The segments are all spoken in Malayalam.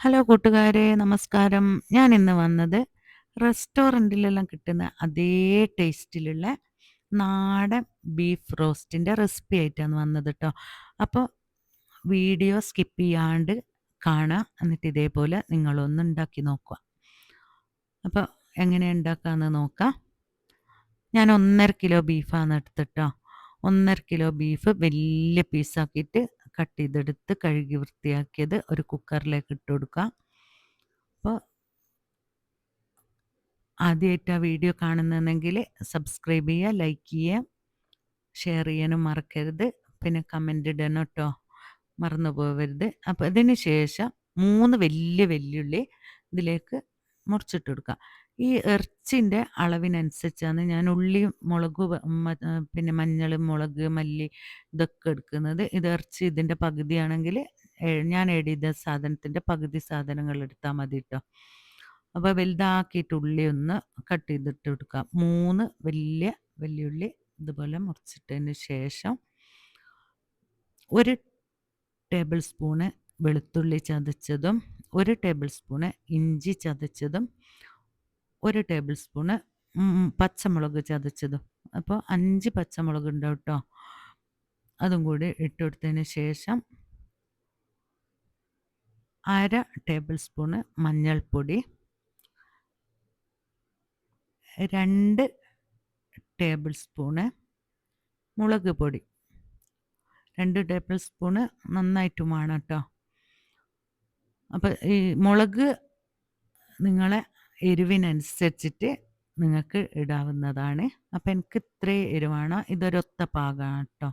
ഹലോ കൂട്ടുകാരെ നമസ്കാരം. ഞാൻ ഇന്ന് വന്നത് റെസ്റ്റോറന്റിലെല്ലാം കിട്ടുന്ന അതേ ടേസ്റ്റിലുള്ള നാടൻ ബീഫ് റോസ്റ്റിന്റെ റെസിപ്പി ആയിട്ടാണ് വന്നത് കേട്ടോ അപ്പോൾ വീഡിയോ സ്കിപ്പ് ചെയ്യാണ്ട് കാണുക എന്നിട്ട് ഇതേപോലെ നിങ്ങളൊന്ന് ഉണ്ടാക്കി നോക്കുക. അപ്പോൾ എങ്ങനെ ഉണ്ടാക്കാമെന്ന് നോക്കാം. ഞാൻ ഒന്നര കിലോ ബീഫാണ് എടുത്തിട്ടോ ഒന്നര കിലോ ബീഫ് വലിയ പീസാക്കിയിട്ട് കട്ട് ചെയ്തെടുത്ത് കഴുകി വൃത്തിയാക്കിയത് ഒരു കുക്കറിലേക്ക് ഇട്ട് കൊടുക്കുക. അപ്പോൾ ആദ്യമായിട്ട് ആ വീഡിയോ കാണുന്നതെങ്കിൽ സബ്സ്ക്രൈബ് ചെയ്യുക ലൈക്ക് ചെയ്യുക ഷെയർ ചെയ്യാനും മറക്കരുത്. പിന്നെ കമന്റ് ഇടണം കേട്ടോ. മറന്നു പോകരുത് അപ്പോൾ അതിന് ശേഷം മൂന്ന് വലിയ വെല്ലുള്ളി ഇതിലേക്ക് മുറിച്ചിട്ട് കൊടുക്കുക ഈ ഇറച്ചിന്റെ അളവിനനുസരിച്ചാണ് ഞാൻ ഉള്ളി മുളക് പിന്നെ മഞ്ഞൾ മുളക് മല്ലി ഇതൊക്കെ എടുക്കുന്നത്. ഇത് ഇറച്ചി ഇതിന്റെ പകുതിയാണെങ്കിൽ ഞാൻ ഏഡ് ചെയ്ത സാധനത്തിന്റെ പകുതി സാധനങ്ങൾ എടുത്താൽ മതി കേട്ടോ അപ്പോൾ വലുതാക്കിയിട്ട് ഉള്ളി ഒന്ന് കട്ട് ചെയ്തിട്ട് കൊടുക്കുക മൂന്ന് വലിയ വലിയുള്ളി ഇതുപോലെ മുറിച്ചിട്ടതിന് ശേഷം ഒരു ടേബിൾ സ്പൂണ് വെളുത്തുള്ളി ചതച്ചതും ഒരു ടേബിൾ സ്പൂണ് ഇഞ്ചി ചതച്ചതും ഒരു ടേബിൾ സ്പൂണ് പച്ചമുളക് ചതച്ചതും. അപ്പോൾ അഞ്ച് പച്ചമുളക് ഉണ്ടാവും കേട്ടോ. അതും കൂടി ഇട്ട് കൊടുത്തതിന് ശേഷം അര ടേബിൾ സ്പൂണ് മഞ്ഞൾപ്പൊടി രണ്ട് ടേബിൾ സ്പൂണ് മുളക് പൊടി. രണ്ട് ടേബിൾ സ്പൂണ് നന്നായിട്ട് വേണം കേട്ടോ. അപ്പോൾ ഈ മുളക് നിങ്ങളെ എരിവിനനുസരിച്ചിട്ട് നിങ്ങൾക്ക് ഇടാവുന്നതാണ്. അപ്പം എനിക്ക് ഇത്രയും എരിവാണ്. ഇതൊരൊത്ത പാകമാണ് കേട്ടോ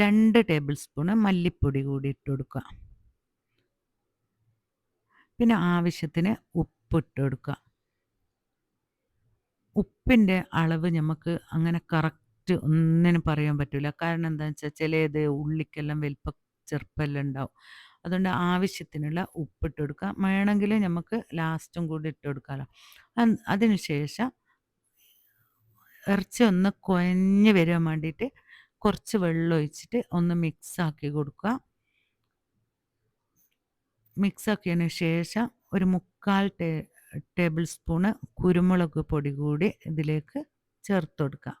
രണ്ട് ടേബിൾ സ്പൂണ് മല്ലിപ്പൊടി കൂടി ഇട്ട് കൊടുക്കുക. പിന്നെ ആവശ്യത്തിന് ഉപ്പ് ഇട്ട് കൊടുക്കുക. ഉപ്പിന്റെ അളവ് നമുക്ക് അങ്ങനെ കറക്റ്റ് ഒന്നിനും പറയാൻ പറ്റില്ല കാരണം എന്താണെന്ന് വെച്ചാൽ ചിലത് ഉള്ളിക്കെല്ലാം വലിപ്പം ചെറുപ്പമെല്ലാം ഉണ്ടാവും. അതുകൊണ്ട് ആവശ്യത്തിനുള്ള ഉപ്പിട്ട് കൊടുക്കുക വേണമെങ്കിൽ നമുക്ക് ലാസ്റ്റും കൂടി ഇട്ട് കൊടുക്കാമല്ലോ അതിനുശേഷം ഇറച്ചി ഒന്ന് കുഴഞ്ഞ് വരാൻ വേണ്ടിയിട്ട് കുറച്ച് വെള്ളം ഒഴിച്ചിട്ട് ഒന്ന് മിക്സ് ആക്കി കൊടുക്കുക. മിക്സ് ആക്കിയതിന് ശേഷം ഒരു മുക്കാൽ ടേ ടേബിൾ സ്പൂണ് കുരുമുളക് പൊടി കൂടി ഇതിലേക്ക് ചേർത്ത് കൊടുക്കുക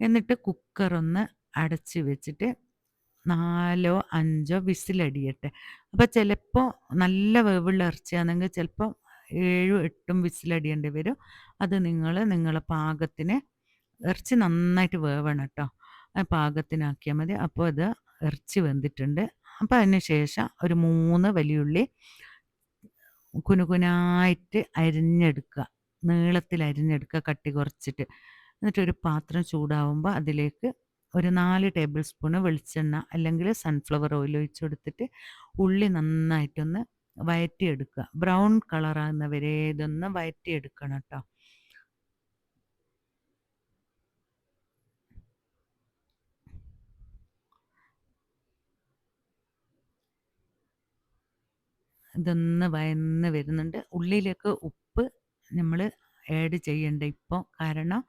എന്നിട്ട് കുക്കറൊന്ന് അടച്ച് വെച്ചിട്ട് നാലോ അഞ്ചോ വിസിലടിയട്ടെ. അപ്പോൾ ചിലപ്പോൾ നല്ല വേവുള്ള ഇറച്ചിയാണെങ്കിൽ ചിലപ്പോൾ ഏഴും എട്ടും വിസിലടിയേണ്ടി വരും. അത് നിങ്ങൾ നിങ്ങളെ പാകത്തിന് ഇറച്ചി നന്നായിട്ട് വേവണം കേട്ടോ പാകത്തിനാക്കിയാൽ മതി. അപ്പോൾ അത് ഇറച്ചി വെന്തിട്ടുണ്ട്. അപ്പോൾ അതിന് ശേഷം ഒരു മൂന്ന് വലിയുള്ളി കുനുകുനായിട്ട് അരിഞ്ഞെടുക്കുക. നീളത്തിൽ അരിഞ്ഞെടുക്കുക. കട്ടി കുറച്ചിട്ട്. എന്നിട്ട് ഒരു പാത്രം ചൂടാവുമ്പോൾ അതിലേക്ക് ഒരു നാല് ടേബിൾ സ്പൂണ് വെളിച്ചെണ്ണ അല്ലെങ്കിൽ സൺഫ്ലവർ ഓയിൽ ഒഴിച്ച് കൊടുത്തിട്ട് ഉള്ളി നന്നായിട്ടൊന്ന് വയറ്റിയെടുക്കുക. ബ്രൗൺ കളറാകുന്നവരെ ഇതൊന്ന് വയറ്റിയെടുക്കണം കേട്ടോ. ഇതൊന്ന് വയന്ന് വരുന്നുണ്ട്. ഉള്ളിയിലേക്ക് ഉപ്പ് നമ്മൾ ആഡ് ചെയ്യണ്ട ഇപ്പോൾ കാരണം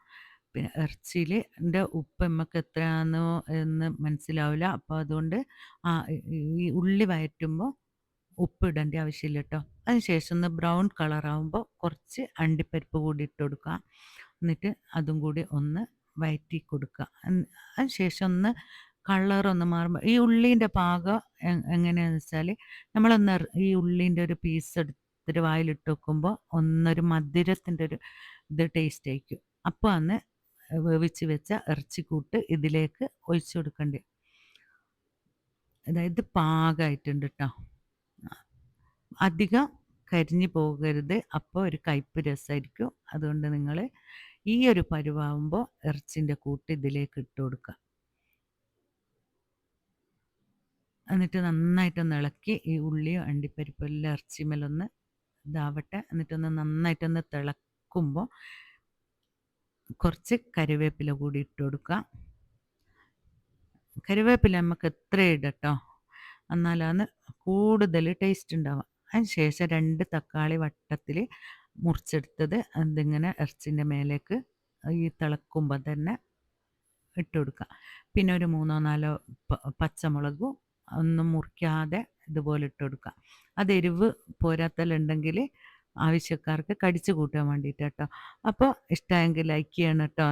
പിന്നെ ഇറച്ചിയിൽ എന്റെ ഉപ്പ് നമുക്ക് എത്രയാണെന്നോ എന്ന് മനസ്സിലാവില്ല. അപ്പോൾ അതുകൊണ്ട് ആ ഈ ഉള്ളി വയറ്റുമ്പോൾ ഉപ്പ് ഇടേണ്ട ആവശ്യമില്ല കേട്ടോ അതിനുശേഷം ഒന്ന് ബ്രൗൺ കളറാകുമ്പോൾ കുറച്ച് അണ്ടിപ്പരിപ്പ് കൂടി ഇട്ട് കൊടുക്കുക എന്നിട്ട് അതും കൂടി ഒന്ന് വയറ്റി കൊടുക്കുക അതിനുശേഷം ഒന്ന് കളറൊന്ന് മാറുമ്പോൾ ഈ ഉള്ളീന്റെ പാകം എങ്ങനെയാണെന്ന് വെച്ചാൽ നമ്മളൊന്ന് ഈ ഉള്ളീന്റെ ഒരു പീസ് എടുത്തിട്ട് വായിലിട്ട് വെക്കുമ്പോൾ ഒന്നൊരു മധുരത്തിന്റെ ഒരു ഇത് ടേസ്റ്റ് ആയിരിക്കും. അപ്പോൾ അന്ന് വേവിച്ച് വെച്ച ഇറച്ചിക്കൂട്ട് ഇതിലേക്ക് ഒഴിച്ചു കൊടുക്കേണ്ടി. അതായത് പാകമായിട്ടുണ്ട് കേട്ടോ അധികം കരിഞ്ഞു പോകരുത്. അപ്പോൾ ഒരു കയ്പ് രസമായിരിക്കും അതുകൊണ്ട് നിങ്ങൾ ഈ ഒരു പരുവാകുമ്പോൾ ഇറച്ചിന്റെ കൂട്ട് ഇതിലേക്ക് ഇട്ട് കൊടുക്കുക എന്നിട്ട് നന്നായിട്ടൊന്ന് ഇളക്കി ഈ ഉള്ളിയും അണ്ടിപ്പരിപ്പോ എല്ലാം ഇറച്ചിമേലൊന്ന് ഇതാവട്ടെ. എന്നിട്ടൊന്ന് നന്നായിട്ടൊന്ന് തിളക്കുമ്പോൾ കുറച്ച് കരിവേപ്പില കൂടി ഇട്ട് കൊടുക്കാം കരിവേപ്പില നമുക്ക് എത്ര ഇടട്ടോ. എന്നാലാണ് കൂടുതൽ ടേസ്റ്റ് ഉണ്ടാവുക. അതിന് ശേഷം രണ്ട് തക്കാളി വട്ടത്തിൽ മുറിച്ചെടുത്തത് അതിങ്ങനെ ഇറച്ചിന്റെ മേലേക്ക് ഈ തിളക്കുമ്പോൾ തന്നെ ഇട്ട് കൊടുക്കുക. പിന്നെ ഒരു മൂന്നോ നാലോ പച്ചമുളകും ഒന്നും മുറിക്കാതെ ഇതുപോലെ ഇട്ട് കൊടുക്കുക. അത് എരിവ് പോരാത്തലുണ്ടെങ്കിൽ ആവശ്യക്കാർക്ക് കടിച്ചു കൂട്ടാൻ വേണ്ടിയിട്ട് കേട്ടോ അപ്പോൾ ഇഷ്ടമെങ്കിൽ ലൈക്ക് ചെയ്യണം കേട്ടോ